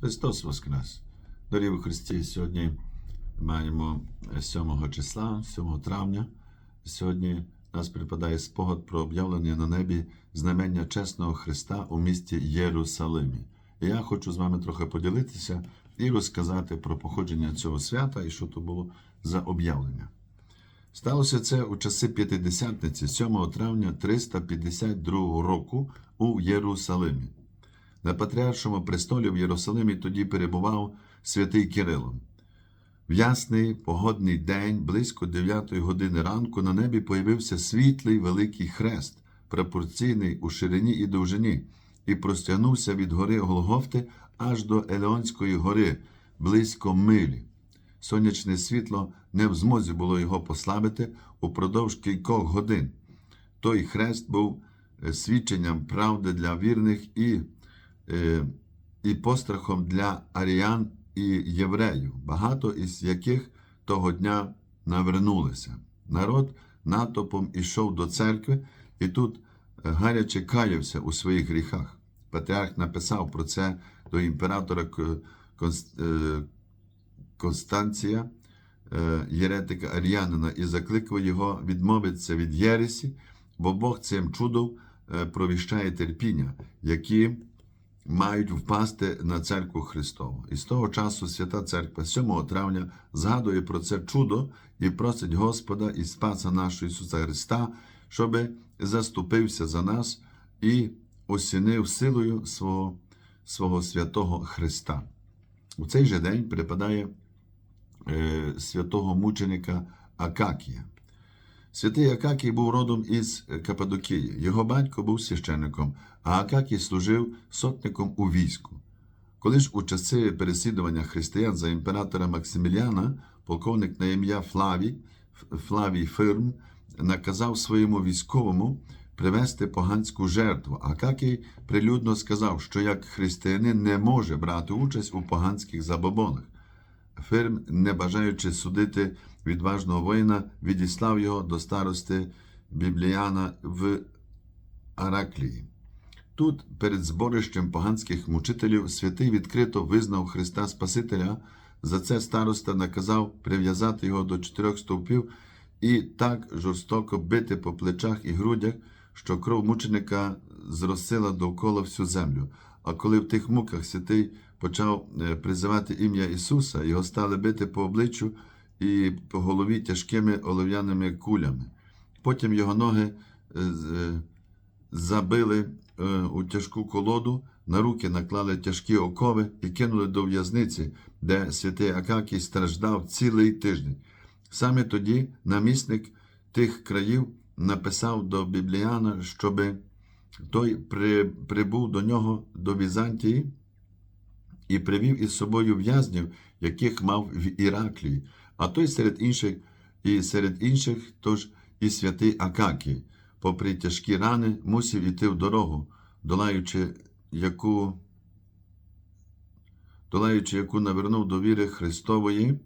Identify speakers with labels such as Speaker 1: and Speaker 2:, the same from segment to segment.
Speaker 1: Христос Воскрес! Дорогі в Христі, сьогодні маємо 7 числа, 7 травня. Сьогодні нас припадає спогад про об'явлення на небі знамення чесного Христа у місті Єрусалимі. І я хочу з вами трохи поділитися і розказати про походження цього свята і що то було за об'явлення. Сталося це у часи П'ятидесятниці, 7 травня 352 року у Єрусалимі. На Патріаршому престолі в Єрусалимі тоді перебував святий Кирило. В ясний погодний день, близько 9 години ранку, на небі появився світлий великий хрест, пропорційний у ширині і довжині, і простягнувся від гори Голгофти аж до Елеонської гори, близько милі. Сонячне світло не в змозі було його послабити упродовж кількох годин. Той хрест був е, свідченням правди для вірних і, і пострахом для аріян і євреїв, багато із яких того дня навернулися. Народ натопом ішов до церкви, і тут е, гаряче каявся у своїх гріхах. Патріарх написав про це до імператора е, Констанція, е, єретика Ар'янина, і закликав його відмовитися від Єресі, бо Бог цим чудом е, провіщає терпіння, які мають впасти на церкву Христову. І з того часу Свята Церква 7 травня згадує про це чудо і просить Господа і Спаса нашого Ісуса Христа, щоб заступився за нас і осінив силою свого, свого святого Христа. У цей же день припадає е, святого мученика Акакія. Святий Акакій був родом із Кападокії. Його батько був священником, а Акакій служив сотником у війську. Коли ж у часи переслідування християн за імператора Максиміліана, полковник на ім'я Флавій, Флавій Фирм наказав своєму військовому привезти поганську жертву. Акакій прилюдно сказав, що як християнин не може брати участь у поганських забобонах. Фирм, не бажаючи судити відважного воїна, відіслав його до старости Бібліяна в Араклії. Тут, перед зборищем поганських мучителів, святий відкрито визнав Христа Спасителя. За це староста наказав прив'язати його до чотирьох стовпів і так жорстоко бити по плечах і грудях, що кров мученика зросила довкола всю землю. А коли в тих муках святий почав е, призивати ім'я Ісуса, його стали бити по обличчю і по голові тяжкими олов'яними кулями. Потім його ноги е, е, забили у тяжку колоду, на руки наклали тяжкі окови і кинули до в'язниці, де святий Акакій страждав цілий тиждень. Саме тоді намісник тих країв написав до Бібліяна, щоби той при, прибув до нього до Візантії і привів із собою в'язнів, яких мав в Іраклії, а той серед інших, і серед інших, тож і святий Акакій, попри тяжкі рани, мусив іти в дорогу, долаючи яку, долаючи яку навернув до віри Христової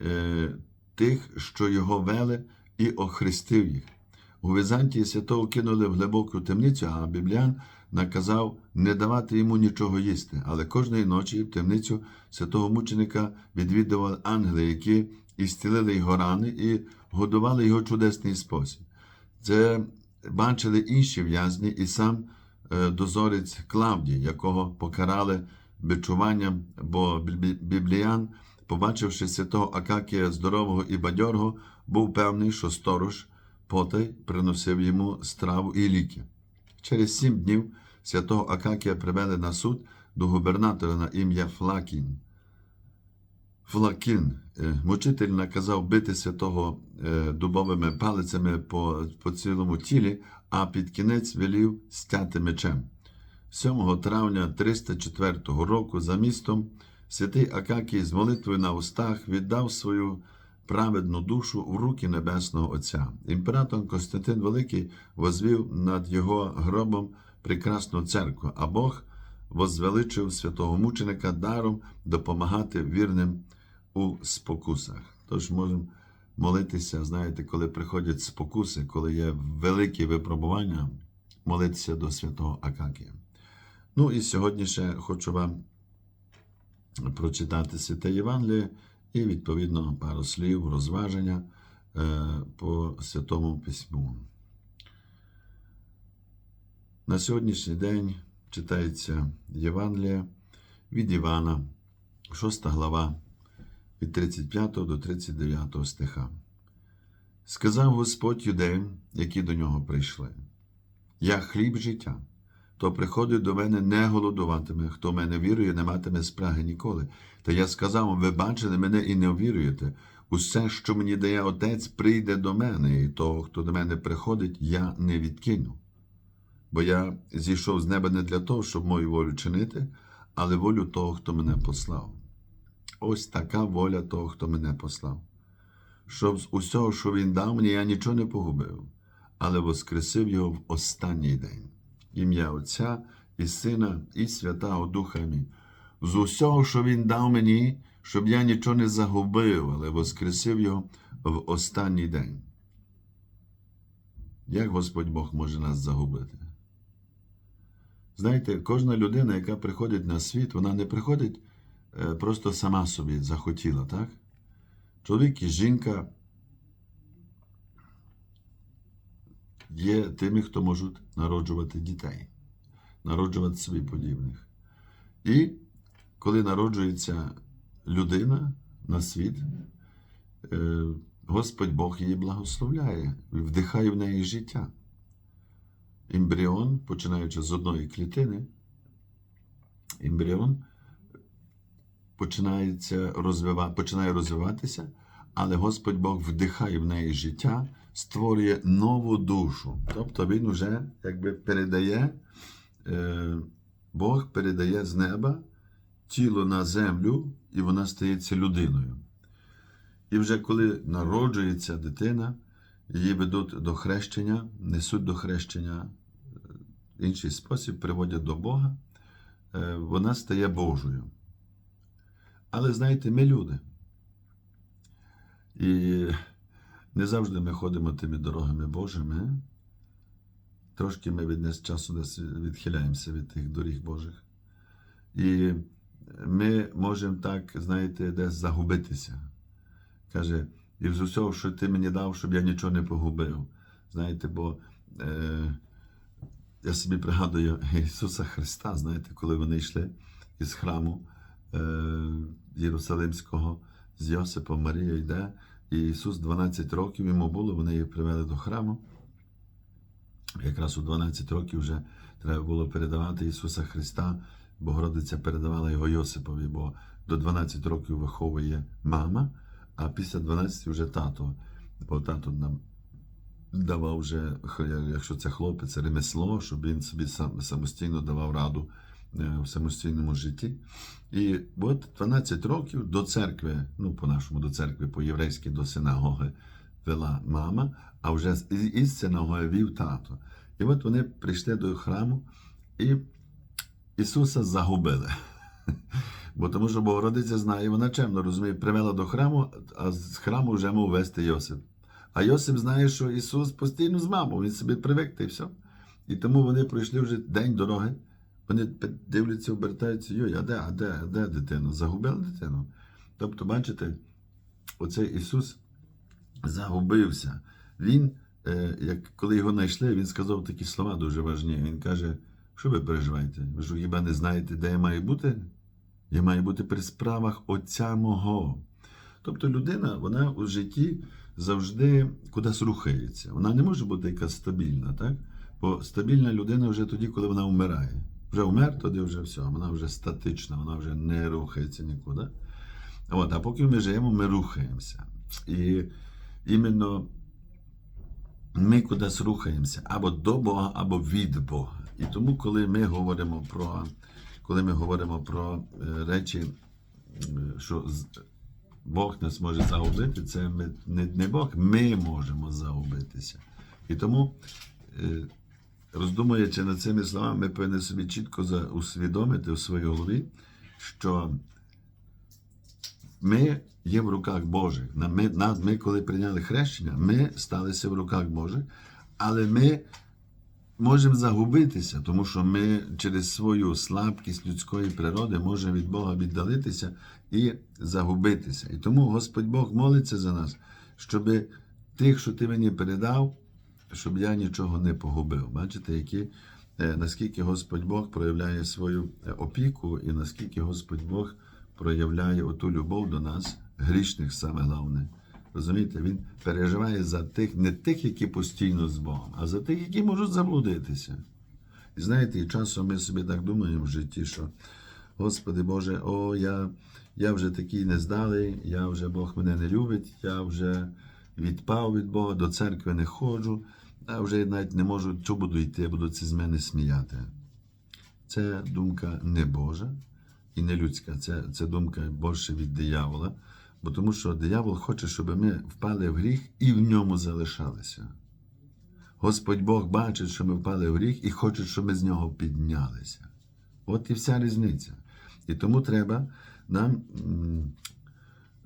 Speaker 1: е, тих, що його вели, і охрестив їх. У Візантії святого кинули в глибоку темницю, а Бібліян наказав не давати йому нічого їсти. Але кожної ночі в темницю святого мученика відвідували ангели, які ісцілили його рани і годували його чудесний спосіб. Це бачили інші в'язні і сам е, дозорець Клавдій, якого покарали бичуванням, бо бібліян, побачивши святого Акакія здорового і бадьорого, був певний, що сторож потай приносив йому страву і ліки. Через сім днів святого Акакія привели на суд до губернатора на ім'я Флакін. Флакін, е, мучитель наказав бити святого е, дубовими палицями по, по цілому тілі, а під кінець велів стяти мечем. 7 травня 304 року за містом святий Акакій з молитвою на устах віддав свою праведну душу в руки Небесного Отця. Імператор Константин Великий возвів над його гробом прекрасну церкву, а Бог возвеличив святого мученика даром допомагати вірним у спокусах. Тож можемо молитися, знаєте, коли приходять спокуси, коли є великі випробування, молитися до святого Акакія. Ну і сьогодні ще хочу вам прочитати Святе Євангеліє і, відповідно, пару слів, розваження е, по Святому Письму. На сьогоднішній день читається Євангелія від Івана, 6 глава, від 35 до 39 стиха. Сказав Господь юдеям, які до нього прийшли: Я хліб життя. Хто приходить до мене, не голодуватиме, хто мене вірує, не матиме спраги ніколи. Та я сказав ви бачили мене і не увіруєте. Усе, що мені дає Отець, прийде до мене, і того, хто до мене приходить, я не відкину. Бо я зійшов з неба не для того, щоб мою волю чинити, але волю того, хто мене послав. Ось така воля того, хто мене послав. Щоб з усього, що він дав мені, я нічого не погубив, але воскресив його в останній день. Ім'я Отця і Сина, і Святого Духа Амінь. З усього, що він дав мені, щоб я нічого не загубив, але воскресив його в останній день. Як Господь Бог може нас загубити? Знаєте, кожна людина, яка приходить на світ, вона не приходить е, просто сама собі захотіла, так? Чоловік і жінка є тими, хто можуть народжувати дітей, народжувати собі подібних. І коли народжується людина на світ, е, Господь Бог її благословляє, вдихає в неї життя. Ембріон, починаючи з одної клітини, ембріон починається розвива... починає розвиватися, але Господь Бог вдихає в неї життя, створює нову душу. Тобто Він вже якби передає, е... Бог передає з неба тіло на землю, і вона стається людиною. І вже коли народжується дитина, її ведуть до хрещення, несуть до хрещення в інший спосіб, приводять до Бога, е, вона стає Божою. Але знаєте, ми люди. І не завжди ми ходимо тими дорогами Божими. Трошки ми від десь часу десь відхиляємося від тих доріг Божих. І ми можемо так, знаєте, десь загубитися. Каже, і з усього, що ти мені дав, щоб я нічого не погубив. Знаєте, бо е, я собі пригадую Ісуса Христа, знаєте, коли вони йшли із храму е, Єрусалимського з Йосипом Марія йде, і Ісус 12 років йому було, вони її привели до храму. Якраз у 12 років вже треба було передавати Ісуса Христа, Богородиця передавала його Йосипові, бо до 12 років виховує мама, а після 12 вже тато. Бо тато нам давав вже, якщо це хлопець, ремесло, щоб він собі сам самостійно давав раду в самостійному житті. І от 12 років до церкви, ну, по-нашому до церкви, по-єврейськи до синагоги вела мама, а вже із синагоги вів тато. І от вони прийшли до храму і Ісуса загубили. Бо тому що Богородиця знає, вона чемно розуміє, привела до храму, а з храму вже мав вести Йосип. А Йосип знає, що Ісус постійно з мамою, він собі привик й все. І тому вони пройшли вже день дороги. Вони дивляться, обертаються, йой, а де, а де, а де дитина? Загубили дитину. Тобто, бачите, оцей Ісус загубився. Він, е, як коли його знайшли, він сказав такі слова дуже важні. Він каже: що ви переживаєте? Ви ж хіба не знаєте, де я маю бути? Я маю бути при справах Отця мого. Тобто людина, вона у житті завжди кудись рухається. Вона не може бути якась стабільна, так? Бо стабільна людина вже тоді, коли вона вмирає. Вже вмер, тоді вже все, вона вже статична, вона вже не рухається нікуди. От, а поки ми живемо, ми рухаємося. І іменно ми кудись рухаємося або до Бога, або від Бога. І тому, коли ми говоримо про, коли ми говоримо про е, речі, е, що Бог нас може загубити, це ми, не, не Бог, ми можемо загубитися. І тому, е, роздумуючи над цими словами, ми повинні собі чітко усвідомити в своїй голові, що ми є в руках Божих. Ми, ми, коли прийняли хрещення, ми сталися в руках Божих, але ми можемо загубитися, тому що ми через свою слабкість людської природи можемо від Бога віддалитися і загубитися. І тому Господь Бог молиться за нас, щоб тих, що ти мені передав, щоб я нічого не погубив. Бачите, які, е, наскільки Господь Бог проявляє свою е, опіку, і наскільки Господь Бог проявляє оту любов до нас, грішних саме головне. Розумієте, він переживає за тих, не тих, які постійно з Богом, а за тих, які можуть заблудитися. І знаєте, і часом ми собі так думаємо в житті, що Господи Боже, о, я, я вже такий нездалий, я вже Бог мене не любить, я вже відпав від Бога, до церкви не ходжу, а вже навіть не можу, що буду йти, будуть з мене сміяти. Це думка не Божа і не людська, це, це думка більше від диявола. Бо тому що диявол хоче, щоб ми впали в гріх і в ньому залишалися. Господь Бог бачить, що ми впали в гріх і хоче, щоб ми з нього піднялися. От і вся різниця. І тому треба нам,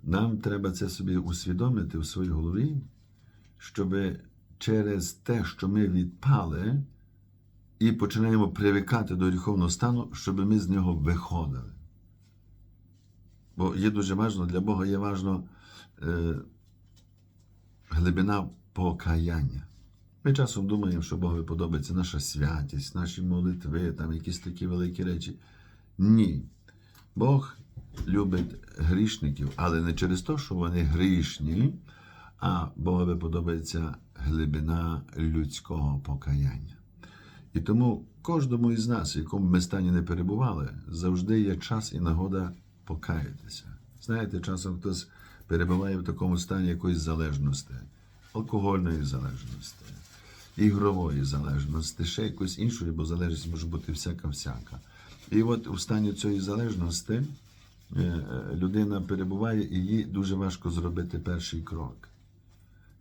Speaker 1: нам треба це собі усвідомити в своїй голові, щоб через те, що ми відпали і починаємо привикати до гріховного стану, щоб ми з нього виходили. Бо є дуже важливо, для Бога є важливо е, глибина покаяння. Ми часом думаємо, що Богові подобається наша святість, наші молитви, там якісь такі великі речі. Ні. Бог любить грішників, але не через те, що вони грішні, а Богові подобається глибина людського покаяння. І тому кожному із нас, в якому ми стані не перебували, завжди є час і нагода покаятися. Знаєте, часом хтось перебуває в такому стані якоїсь залежності, алкогольної залежності, ігрової залежності, ще якоїсь іншої, бо залежність може бути всяка-всяка. І от у стані цієї залежності людина перебуває і їй дуже важко зробити перший крок.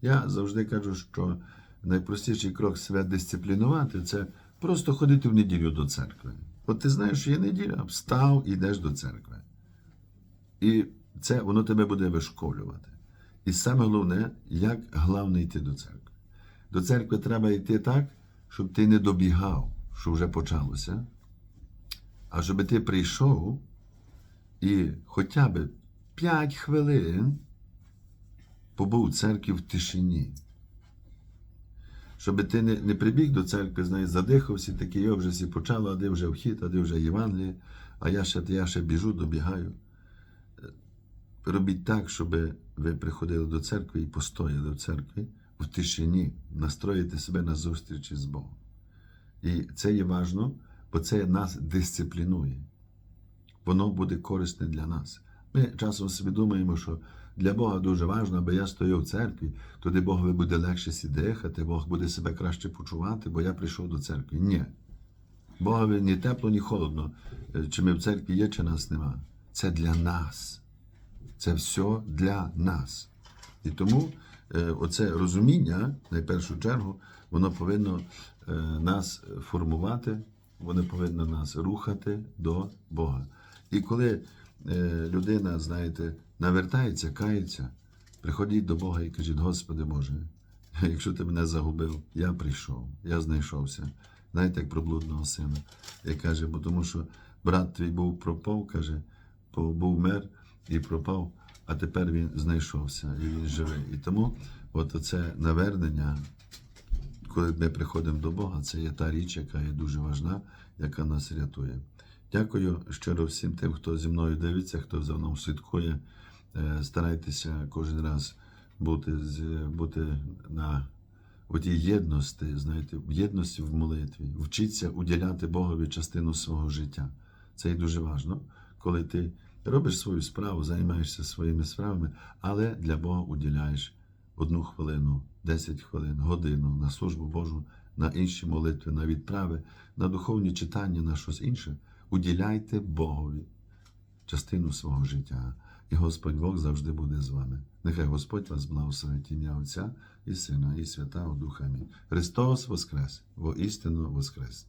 Speaker 1: Я завжди кажу, що найпростіший крок себе дисциплінувати це просто ходити в неділю до церкви. От ти знаєш, що є неділя, встав і йдеш до церкви. І це воно тебе буде вишколювати. І саме головне, як головне йти до церкви. До церкви треба йти так, щоб ти не добігав, що вже почалося, а щоб ти прийшов і хоча б 5 хвилин побув у церкві в тишині. Щоб ти не, не прибіг до церкви, знаєш, задихався, такий, я вже всі почало, а де вже вхід, а де вже Євангеліє, а я ще, я ще біжу, добігаю. Робіть так, щоб ви приходили до церкви і постояли в церкві в тишині, настроїти себе на зустрічі з Богом. І це є важно, бо це нас дисциплінує. Воно буде корисне для нас. Ми часом собі думаємо, що для Бога дуже важливо, аби я стояв в церкві, тоді Богові буде легше сі дихати, Бог буде себе краще почувати, бо я прийшов до церкви. Ні. Богові ні тепло, ні холодно, е, чи ми в церкві є, чи нас нема. Це для нас. Це все для нас. І тому е, оце розуміння, на першу чергу, воно повинно е, нас формувати, воно повинно нас рухати до Бога. І коли е, людина, знаєте, навертається, кається, приходіть до Бога і кажіть, Господи Боже, якщо ти мене загубив, я прийшов, я знайшовся. Знаєте, як про блудного сина. І каже, бо тому що брат твій був пропав, каже, був мер і пропав, а тепер він знайшовся і він живий. І тому от це навернення, коли ми приходимо до Бога, це є та річ, яка є дуже важна, яка нас рятує. Дякую щиро всім тим, хто зі мною дивиться, хто за мною слідкує. Е, Старайтеся кожен раз бути, бути на тій єдності, знаєте, єдності в молитві, вчиться уділяти Богові частину свого життя. Це і дуже важливо, коли ти робиш свою справу, займаєшся своїми справами, але для Бога уділяєш одну хвилину, 10 хвилин, годину на службу Божу, на інші молитви, на відправи, на духовні читання, на щось інше. Уділяйте Богові частину свого життя. І Господь Бог завжди буде з вами. Нехай Господь вас благословить ім'я Отця і Сина, і Святого Духа. Христос Воскрес, во істину Воскрес.